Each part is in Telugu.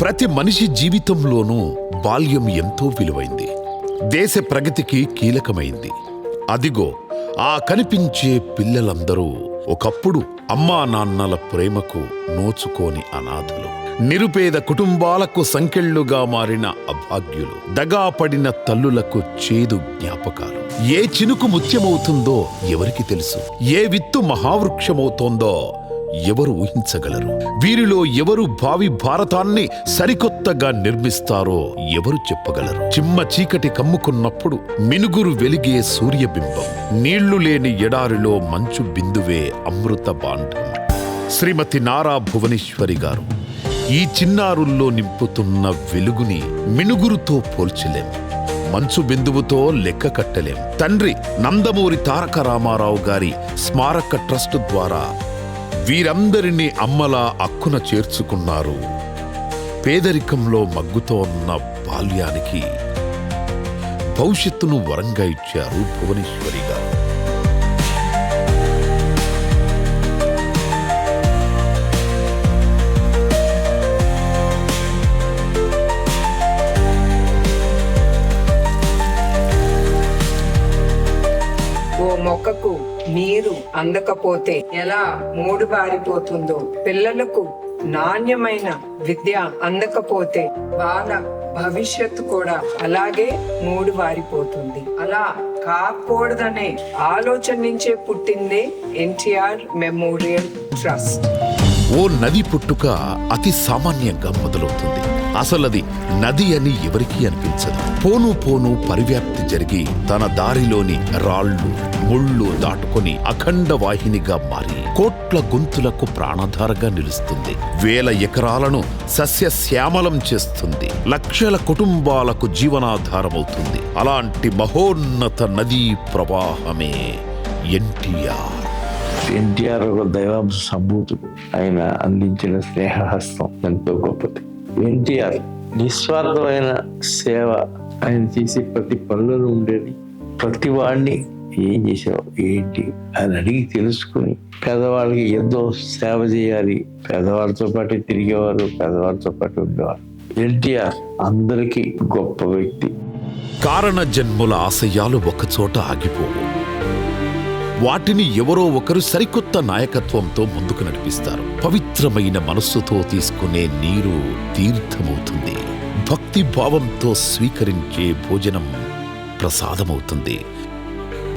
ప్రతి మనిషి జీవితంలోనూ బాల్యం ఎంతో విలువైంది. దేశ ప్రగతికి కీలకమైంది. అదిగో ఆ కనిపించే పిల్లలందరూ ఒకప్పుడు అమ్మా నాన్నల ప్రేమకు నోచుకోని అనాథులు. నిరుపేద కుటుంబాలకు సంకెళ్ళుగా మారిన అభాగ్యులు. దగాపడిన తల్లులకు చేదు జ్ఞాపకాలు. ఏ చినుకు ముత్యమవుతుందో ఎవరికి తెలుసు? ఏ విత్తు మహావృక్షమవుతోందో ఎవరు ఊహించగలరు? వీరిలో ఎవరు భావి భారతాన్ని సరికొత్తగా నిర్మిస్తారో ఎవరు చెప్పగలరు? చిమ్మ చీకటి కమ్ముకున్నప్పుడు మినుగురు వెలిగే సూర్యబింబం నీళ్ళు లేని ఎడారిలో మంచు బిందువే అమృత బాండం. శ్రీమతి నారా భువనేశ్వరి గారు ఈ చిన్నారుల్లో నింపుతున్న వెలుగుని మినుగురుతో పోల్చలేం మంచు బిందువుతో లెక్క కట్టలేం. తండ్రి నందమూరి తారక రామారావు గారి స్మారక ట్రస్ట్ ద్వారా వీరందరినీ అమ్మలా అక్కున చేర్చుకున్నారు. పేదరికంలో మగ్గుతో ఉన్న బాల్యానికి భవిష్యత్తును వరంగా ఇచ్చారు భువనేశ్వరి గారు. మొక్కకు నీరు అందకపోతే ఎలా మూడు బారిపోతుందో పిల్లలకు నాణ్యమైన విద్య అందకపోతే వాళ్ళ భవిష్యత్తు కూడా అలాగే మూడు వారిపోతుంది అలా కాకూడదనే ఆలోచన నుంచే పుట్టిందే ఎన్టీఆర్ మెమోరియల్ ట్రస్ట్. ఓ నది పుట్టుక అతి సామాన్యంగా మొదలవుతుంది. అసలది నది అని ఎవరికీ అనిపించదు. పోను పోను పరివ్యాప్తి జరిగి తన దారిలోని రాళ్ళు ముళ్ళు దాటుకొని అఖండ వాహినిగా మారి కోట్ల గొంతులకు ప్రాణధారగా నిలుస్తుంది. వేల ఎకరాలను సస్యశ్యామలం చేస్తుంది. లక్షల కుటుంబాలకు జీవనాధారమవుతుంది. అలాంటి మహోన్నత నదీ ప్రవాహమే ఎన్టీఆర్. ఎన్టీఆర్ ఒక దైవాంశ సంభూతుడు. ఆయన అందించిన స్నేహహస్తం ఎంతో గొప్పది. ఎన్టీఆర్ నిస్వార్థమైన సేవ. ఆయన చేసే ప్రతి పనులలో ఉండేది. ప్రతి వాడిని ఏం చేసావు ఏంటి? అని అడిగి తెలుసుకుని పేదవాళ్ళకి ఎంతో సేవ చేయాలి. పేదవాళ్ళతో పాటు తిరిగేవారు పేదవాళ్ళతో పాటు ఉండేవారు. ఎన్టీఆర్ అందరికీ గొప్ప వ్యక్తి. కారణ జన్ముల ఆశయాలు ఒకచోట ఆగిపోవు. వాటిని ఎవరో ఒకరు సరికొత్త నాయకత్వంతో ముందుకు నడిపిస్తారు. పవిత్రమైన మనస్సుతో తీసుకునే నీరు తీర్థమవుతుంది. భక్తి భావంతో స్వీకరించే భోజనం ప్రసాదమవుతుంది.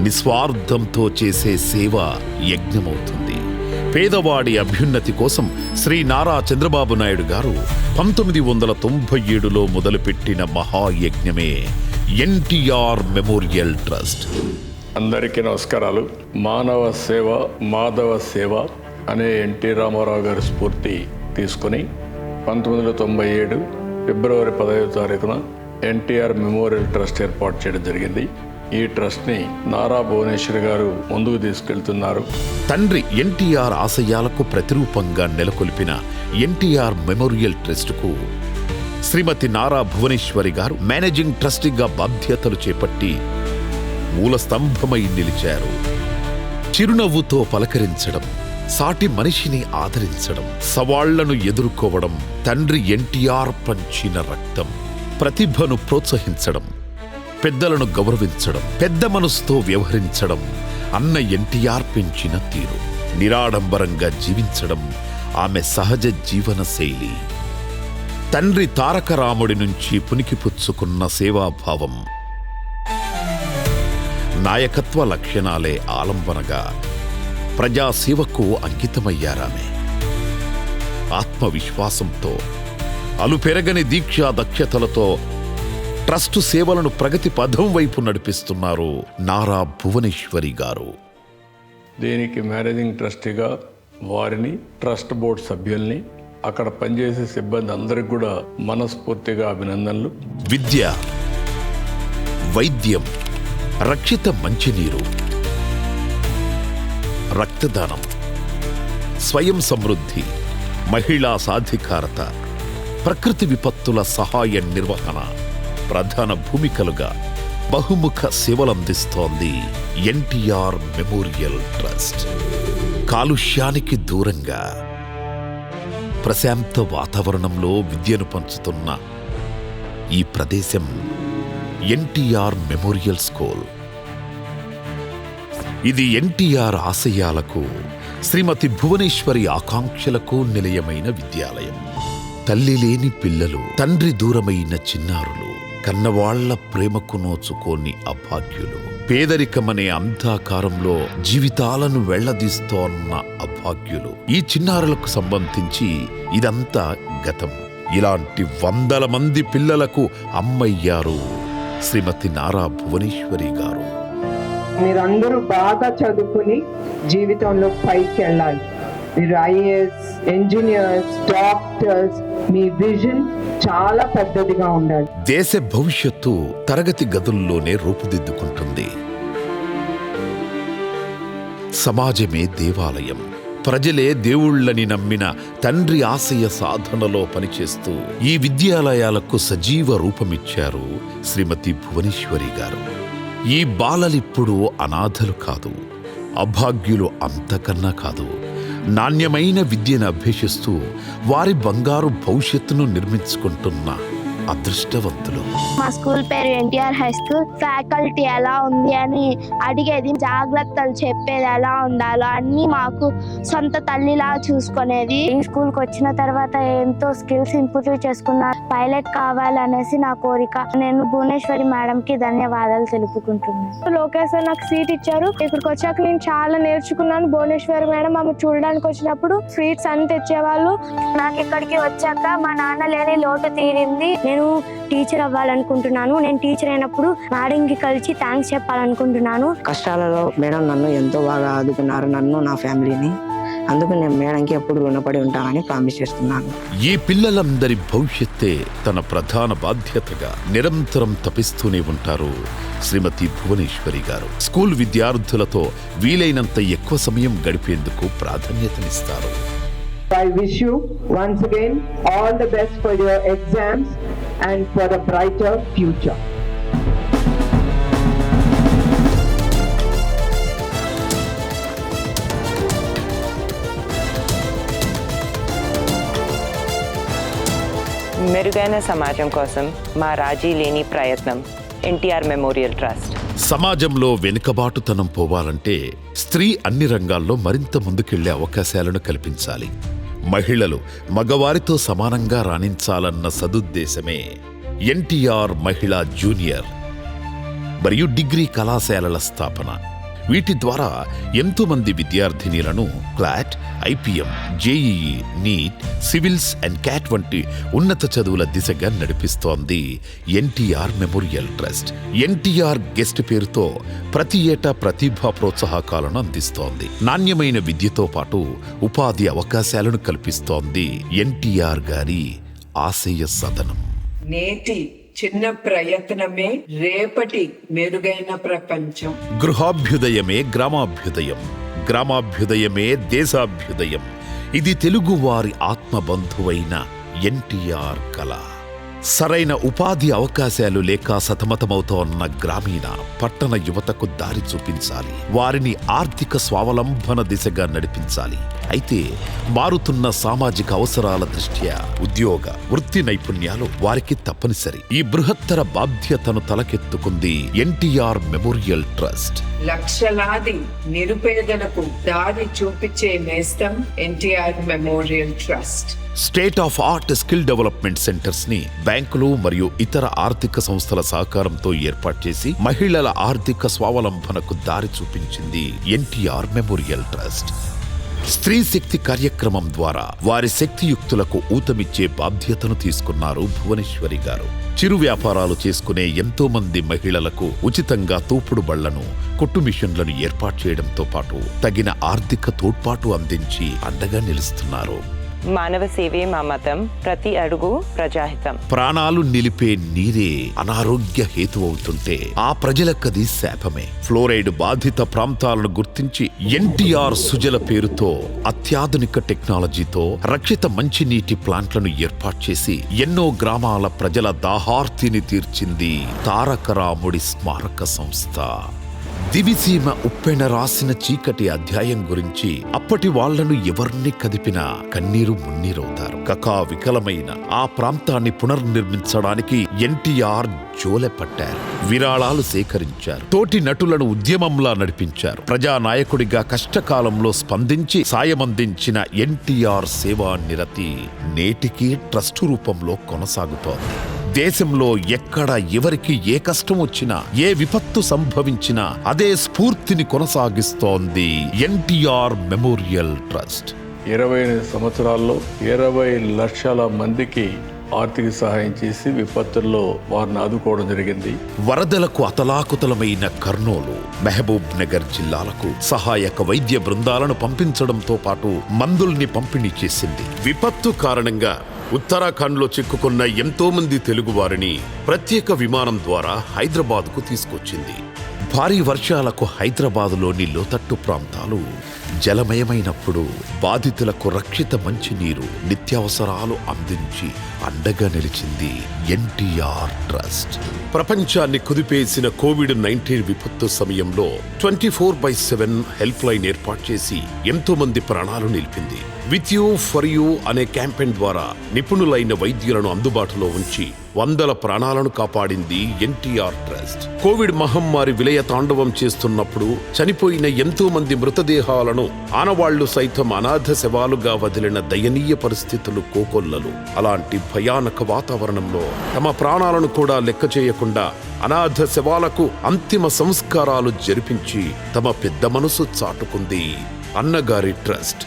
నిస్వార్థంతో చేసే సేవ యజ్ఞమవుతుంది. పేదవాడి అభ్యున్నతి కోసం శ్రీ నారా చంద్రబాబు నాయుడు గారు పంతొమ్మిది వందల తొంభై ఏడులో మొదలుపెట్టిన మహాయజ్ఞమే ఎన్టీఆర్ మెమోరియల్ ట్రస్ట్. అందరికీ నమస్కారాలు. మానవ సేవ మాధవ సేవ అనే ఎన్టీ రామారావు గారి స్ఫూర్తి తీసుకుని పంతొమ్మిది వందల తొంభై ఏడు ఫిబ్రవరి పదహైదు తారీఖున ఎన్టీఆర్ మెమోరియల్ ట్రస్ట్ ఏర్పాటు చేయడం జరిగింది. ఈ ట్రస్ట్ని నారా భువనేశ్వర్ గారు ముందుకు తీసుకెళ్తున్నారు. తండ్రి ఎన్టీఆర్ ఆశయాలకు ప్రతిరూపంగా నెలకొల్పిన ఎన్టీఆర్ మెమోరియల్ ట్రస్టుకు శ్రీమతి నారా భువనేశ్వరి గారు మేనేజింగ్ ట్రస్టీగా బాధ్యతలు చేపట్టి మూలస్తంభమై నిలిచారు. చిరునవ్వుతో పలకరించడం సాటి మనిషిని ఆదరించడం సవాళ్ళను ఎదుర్కోవడం తండ్రి ఎన్టీఆర్ పంచిన రక్తం ప్రతిభను ప్రోత్సహించడం పెద్దలను గౌరవించడం పెద్ద మనసుతో వ్యవహరించడం అన్న ఎన్టీఆర్ పెంచిన తీరు నిరాడంబరంగా జీవించడం ఆమె సహజ జీవన శైలి. తండ్రి తారక రాముడి నుంచి పునికిపుచ్చుకున్న సేవాభావం నాయకత్వ లక్షణాలే ఆలంబనగా ప్రజాసేవకు అంకితమయ్యారామె. ఆత్మవిశ్వాసంతో అలుపెరగని దీక్షా దక్షతలతో ట్రస్టు సేవలను ప్రగతి పథం వైపు నడిపిస్తున్నారు నారా భువనేశ్వరి గారు. దీనికి మేనేజింగ్ ట్రస్టీగా వారిని ట్రస్ట్ బోర్డు సభ్యుల్ని అక్కడ పనిచేసే సిబ్బంది అందరికి కూడా మనస్ఫూర్తిగా అభినందనలు. విద్య వైద్యం రక్షిత మంచినీరు రక్తదానం. స్వయం సమృద్ధి. మహిళా సాధికారత. ప్రకృతి విపత్తుల సహాయ నిర్వహణ. ప్రధాన భూమికలుగా బహుముఖ సేవలందిస్తోంది ఎన్టీఆర్ మెమోరియల్ ట్రస్ట్. కాలుష్యానికి దూరంగా ప్రశాంత వాతావరణంలో విద్యను పంచుతున్న ఈ ప్రదేశం ఎన్టీఆర్ మెమోరియల్ స్కూల్. ఇది ఎన్టీఆర్ ఆశయాలకు శ్రీమతి భువనేశ్వరి ఆకాంక్షలకు నిలయమైన విద్యాలయం. తల్లి లేని పిల్లలు తండ్రి దూరమైన చిన్నారులు కన్నవాళ్ళ ప్రేమకు నోచుకోని అభాగ్యులు. పేదరికమనే అంధాకారంలో జీవితాలను వెళ్ళదీస్తోన్న అభాగ్యులు. ఈ చిన్నారులకు సంబంధించి ఇదంతా గతం. ఇలాంటి వందల మంది పిల్లలకు అమ్మయ్యారు శ్రీమతి నారా భువనేశ్వరి గారు. మీరందరూ బాగా చదువుకుని జీవితంలో పైకి వెళ్ళాలి. మీరు ఐఏఎస్ ఇంజనీర్స్ డాక్టర్స్ మీ విజన్ చాలా పెద్దదిగా ఉండాలి. దేశ భవిష్యత్తు తరగతి గదుల్లోనే రూపుదిద్దుకుంటుంది. సమాజమే దేవాలయం. ప్రజలే దేవుళ్ళని నమ్మిన తండ్రి ఆశయ సాధనలో పనిచేస్తూ ఈ విద్యాలయాలకు సజీవ రూపమిచ్చారు శ్రీమతి భువనేశ్వరి గారు. ఈ బాలలిప్పుడు అనాథలు కాదు అభాగ్యులు అంతకన్నా కాదు. నాణ్యమైన విద్యను అభ్యసిస్తూ వారి బంగారు భవిష్యత్తును నిర్మించుకుంటున్న అదృష్టవంతులు. మా స్కూల్ పేరు ఎన్టీఆర్ హై స్కూల్. ఫ్యాకల్టీ ఎలా ఉంది అని అడిగేది జాగ్రత్తలు చెప్పేది ఎలా ఉండాలో అన్ని మాకు సొంత తల్లిలా చూసుకునేది. ఈ స్కూల్కి వచ్చిన తర్వాత ఎంతో స్కిల్స్ ఇంప్రూవ్ చేసుకున్నా పైలట్ కావాలనేసి నా కోరిక. నేను భువనేశ్వరి మేడం కి ధన్యవాదాలు తెలుపుకుంటున్నాను. లోకేష్ నాకు సీట్ ఇచ్చారు. ఇక్కడికి వచ్చాక నేను చాలా నేర్చుకున్నాను భువనేశ్వరి మేడం. ఆమె చూడడానికి వచ్చినప్పుడు స్వీట్స్ అన్ని తెచ్చేవాళ్ళు. నాకు ఇక్కడికి వచ్చాక మా నాన్న లేని లోటు తీరింది. నేను టీచర్ అవ్వాలనుకుంటున్నాను. నేను టీచర్ అయినప్పుడు మేడంకి కలిసి థ్యాంక్స్ చెప్పాలనుకుంటున్నాను. కష్టాలలో మేడం నన్ను ఎంతో బాగా ఆదుకున్నారు నన్ను నా ఫ్యామిలీని. అందుకు నేను మేడంకి ఎప్పుడు రుణపడి ఉంటానని ప్రామిస్ చేస్తున్నాను. ఈ పిల్లలందరి భవిష్యత్తే తన ప్రధాన బాధ్యతగా నిరంతరం తపిస్తూనే ఉంటారు శ్రీమతి భువనేశ్వరి గారు. స్కూల్ విద్యార్థులతో వీలైనంత ఎక్కువ సమయం గడిపేందుకు ప్రాధాన్యతనిస్తారు. I wish you once again all the best for your exams and for a brighter future. మెరుగైన సమాజం కోసం మా రాజీ లేని ప్రయత్నం ఎన్టీఆర్ మెమోరియల్ ట్రస్ట్ సమాజంలో వెనుకబాటుతనం పోవాలంటే స్త్రీ అన్ని రంగాల్లో మరింత ముందుకెళ్ళే అవకాశాలను కల్పించాలి మహిళలు మగవారితో సమానంగా రాణించాలన్న సదుద్దేశమే ఎన్టీఆర్ మహిళా జూనియర్. మరియు డిగ్రీ కళాశాలల స్థాపన. వీటి ద్వారా ఎంతో మంది విద్యార్థినీలను CLAT IPM JEE NEET civils and CAT వంటి ఉన్నత చదువుల దిశగా నడిపిస్తోంది NTR memorial trust. NTR GEST పేరుతో ప్రతి ఏటా ప్రతిభా ప్రోత్సాహకాలను అందిస్తోంది. నాణ్యమైన విద్యతో పాటు ఉపాధి అవకాశాలను కల్పిస్తోంది ఎన్టీఆర్ గారి ఆశయ సదనం. నేటి చిన్న ప్రయత్నమే రేపటి మెరుగైన ప్రపంచం. గృహాభ్యుదయమే గ్రామాభ్యుదయం గ్రామాభ్యుదయమే దేశాభ్యుదయం. ఇది తెలుగువారి ఆత్మబంధువైన ఎన్టీఆర్ కళ. సరైన ఉపాధి అవకాశాలు లేక సతమతమవుతోన్న గ్రామీణ పట్టణ యువతకు దారి చూపించాలి. వారిని ఆర్థిక స్వావలంబన దిశగా నడిపించాలి. అయితే మారుతున్న సామాజిక అవసరాల దృష్ట్యా ఉద్యోగ వృత్తి నైపుణ్యాలు వారికి తప్పనిసరి. ఈ బృహత్తర బాధ్యతను తలకెత్తుకుంది ఎన్టీఆర్ మెమోరియల్ ట్రస్ట్. లక్షలాది నిరుపేదలకు దారి చూపించే నేస్తం NTR memorial trust. State of art skill development సెంటర్స్ని బ్యాంకులు మరియు ఇతర ఆర్థిక సంస్థల సహకారంతో ఏర్పాటు చేసి మహిళల ఆర్థిక స్వావలంబనకు దారి చూపించింది ఎన్టీఆర్ మెమోరియల్ ట్రస్ట్. స్త్రీ శక్తి కార్యక్రమం ద్వారా వారి శక్తియుక్తులకు ఊతమిచ్చే బాధ్యతను తీసుకున్నారు భువనేశ్వరి గారు. చిరు వ్యాపారాలు చేసుకునే ఎంతో మంది మహిళలకు ఉచితంగా తోపుడు బళ్ళను కొట్టు మిషన్లను ఏర్పాటు చేయడంతో పాటు తగిన ఆర్థిక తోడ్పాటు అందించి అండగా నిలుస్తున్నారు. మానవ సేవే మా మతం. ప్రతి అడుగు ప్రజాహితం. ప్రాణాలు నిలిపే నీరే అనారోగ్య హేతు అవుతుంటే ఆ ప్రజలకది శాపమే. ఫ్లోరైడ్ బాధిత ప్రాంతాలను గుర్తించి ఎన్టీఆర్ సుజల పేరుతో అత్యాధునిక టెక్నాలజీతో రక్షిత మంచినీటి ప్లాంట్లను ఏర్పాటు చేసి ఎన్నో గ్రామాల ప్రజల దాహార్తిని తీర్చింది తారక రాముడి స్మారక సంస్థ. దివిసీమ ఉప్పెన రాసిన చీకటి అధ్యాయం గురించి అప్పటి వాళ్ళను ఎవరిని కదిపినా కన్నీరు మున్నీరవుతారు. కకా వికలమైన ఆ ప్రాంతాన్ని పునర్నిర్మించడానికి ఎన్టీఆర్ జోలె పట్టారు. విరాళాలు సేకరించారు. తోటి నటులను ఉద్యమంలా నడిపించారు. ప్రజానాయకుడిగా కష్టకాలంలో స్పందించి సాయమందించిన ఎన్టీఆర్ సేవా నిరతి నేటికీ ట్రస్టు రూపంలో కొనసాగుతోంది. దేశంలో ఎక్కడ ఎవరికి ఏ కష్టం వచ్చినా ఏ విపత్తు సంభవించినా అదే స్ఫూర్తిని కొనసాగిస్తోంది ఎన్టీఆర్ మెమోరియల్ ట్రస్ట్. ఇరవై ఎనిమిది సంవత్సరాల్లో ఇరవై లక్షల మందికి ఆర్థిక సహాయం చేసి విపత్తుల్లో వారిని ఆదుకోవడం జరిగింది. వరదలకు అతలాకుతలమైన కర్నూలు మహబూబ్ నగర్ జిల్లాలకు సహాయక వైద్య బృందాలను పంపించడంతో పాటు మందుల్ని పంపిణీ చేసింది. విపత్తు కారణంగా ఉత్తరాఖండ్లో చిక్కుకున్న ఎంతో మంది ప్రత్యేక విమానం ద్వారా హైదరాబాద్కు తీసుకొచ్చింది. భారీ వర్షాలకు హైదరాబాదులోని లోతట్టు ప్రాంతాలు జలమయమైనప్పుడు బాధితులకు రక్షిత మంచినీరు నిత్యావసరాలు అందించి అండగా నిలిచింది ఎన్టీఆర్ ట్రస్ట్. ప్రపంచాన్ని కుదిపేసిన కోవిడ్ నైన్టీన్ విపత్తు సమయంలో twenty four by seven help line ఏర్పాటు చేసి ఎంతో మంది ప్రాణాలు నిలిపింది. విత్ యూ ఫర్ యూ అనే క్యాంపెయిన్ ద్వారా నిపుణులైన వైద్యులను అందుబాటులో ఉంచి వందల ప్రాణాలను కాపాడింది ఎన్టీఆర్ ట్రస్ట్. కోవిడ్ మహమ్మారి విలయ తాండవం చేస్తున్నప్పుడు చనిపోయిన ఎంతో మంది మృతదేహాలను ఆనవాళ్ళు సైతం అనాథ శవాలుగా వదిలిన దయనీయ పరిస్థితులు కోకొల్లలు. అలాంటి భయానక వాతావరణంలో తమ ప్రాణాలను కూడా లెక్క చేయకుండా అనాథ శవాలకు అంతిమ సంస్కారాలు జరిపించి తమ పెద్ద మనసు చాటుకుంది అన్నగారి ట్రస్ట్.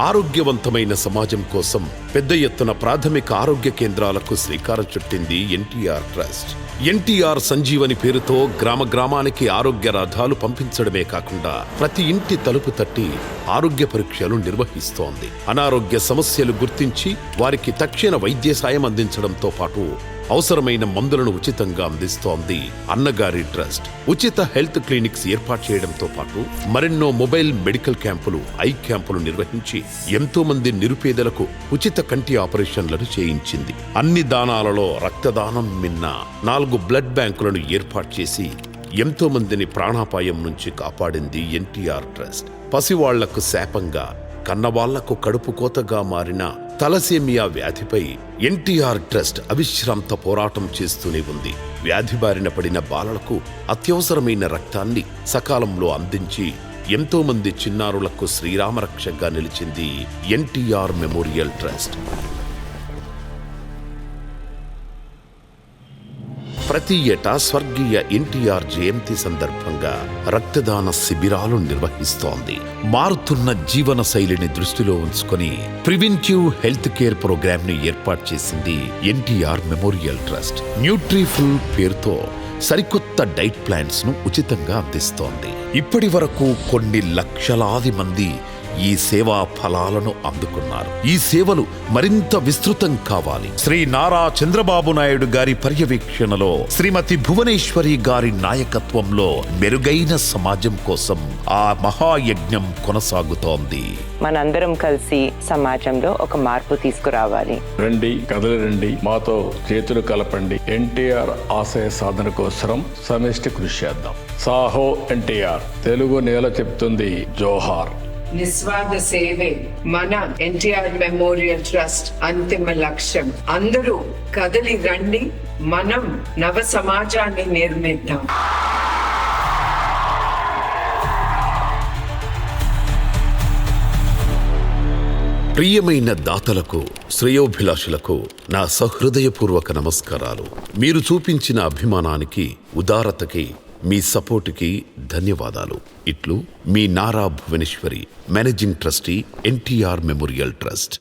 ఆరోగ్యవంతమైన సమాజం కోసం పెద్ద ఎత్తున ప్రాథమిక ఆరోగ్య కేంద్రాలకు శ్రీకారం చుట్టింది ఎన్టీఆర్ ట్రస్ట్. ఎన్టీఆర్ సంజీవని పేరుతో గ్రామ గ్రామానికి ఆరోగ్య రథాలు పంపించడమే కాకుండా ప్రతి ఇంటి తలుపు తట్టి ఆరోగ్య పరీక్షలు నిర్వహిస్తోంది. అనారోగ్య సమస్యలు గుర్తించి వారికి తక్షణ వైద్య సాయం అందించడంతో పాటు అవసరమైన మందులను ఉచితంగా అందిస్తోంది అన్నగారి ట్రస్ట్. ఉచిత హెల్త్ క్లినిక్స్ ఏర్పాటు చేయడంతో పాటు మరెన్నో మొబైల్ మెడికల్ క్యాంపులు ఐ క్యాంపులు నిర్వహించి ఎంతో మంది నిరుపేదలకు ఉచిత కంటి ఆపరేషన్లను చేయించింది. అన్ని దానాలలో రక్తదానం మిన్న నాలుగు బ్లడ్ బ్యాంకులను ఏర్పాటు చేసి ఎంతో మందిని ప్రాణాపాయం నుంచి కాపాడింది ఎన్టీఆర్ ట్రస్ట్. పసివాళ్ళకు శాపంగా కన్నవాళ్ళకు కడుపు కోతగా మారిన తలసేమియా వ్యాధిపై ఎన్టీఆర్ ట్రస్ట్ అవిశ్రాంత పోరాటం చేస్తూనే ఉంది. వ్యాధి బారిన పడిన బాలలకు అత్యవసరమైన రక్తాన్ని సకాలంలో అందించి ఎంతో మంది చిన్నారులకు శ్రీరామరక్షగా నిలిచింది ఎన్టీఆర్ మెమోరియల్ ట్రస్ట్. ప్రతి ఏటా స్వర్గీయ ఎన్టీఆర్ జయంతి సందర్భంగా రక్తదాన శిబిరాలు నిర్వహిస్తోంది. మారుతున్న జీవన శైలిని దృష్టిలో ఉంచుకొని ప్రివెంటివ్ హెల్త్ కేర్ ప్రోగ్రామ్ని ఏర్పాటు చేసింది ఎన్టీఆర్ మెమోరియల్ ట్రస్ట్. న్యూట్రీఫుల్ పేరుతో సరికొత్త డైట్ ప్లాన్స్ను ఉచితంగా అందిస్తోంది. ఇప్పటి వరకు కొన్ని లక్షలాది మంది ఈ సేవా ఫలాలను అందుకున్నారు. ఈ సేవలు మరింత విస్తృతం కావాలి. శ్రీ నారా చంద్రబాబు నాయుడు గారి పర్యవేక్షణలో శ్రీమతి భువనేశ్వరి గారి నాయకత్వంలో మెరుగైన సమాజం కోసం ఆ మహాయజ్ఞం కొనసాగుతోంది. మనందరం కలిసి సమాజంలో ఒక మార్పు తీసుకురావాలి. రండి కదలి రండి మాతో చేతులు కలపండి. ఎన్టీఆర్ ఆశయ సాధన కోసం సమిష్టి కృషి చేద్దాం. సాహో ఎన్టీఆర్. తెలుగు నేల చెప్తుంది జోహార్. నిస్వార్థ సేవే మన ఎన్టీఆర్ మెమోరియల్ ట్రస్ట్ అంతిమ లక్ష్యం. అందరూ కదలి రండి మనం నవ సమాజాన్ని నిర్మిద్దాం. ప్రియమైన దాతలకు శ్రేయోభిలాషులకు నా సహృదయపూర్వక నమస్కారాలు. మీరు చూపించిన అభిమానానికి ఉదారతకి మీ సపోర్టుకి ధన్యవాదాలు. ఇట్లు మీ Nara Bhuvaneswari managing trustee NTR memorial trust.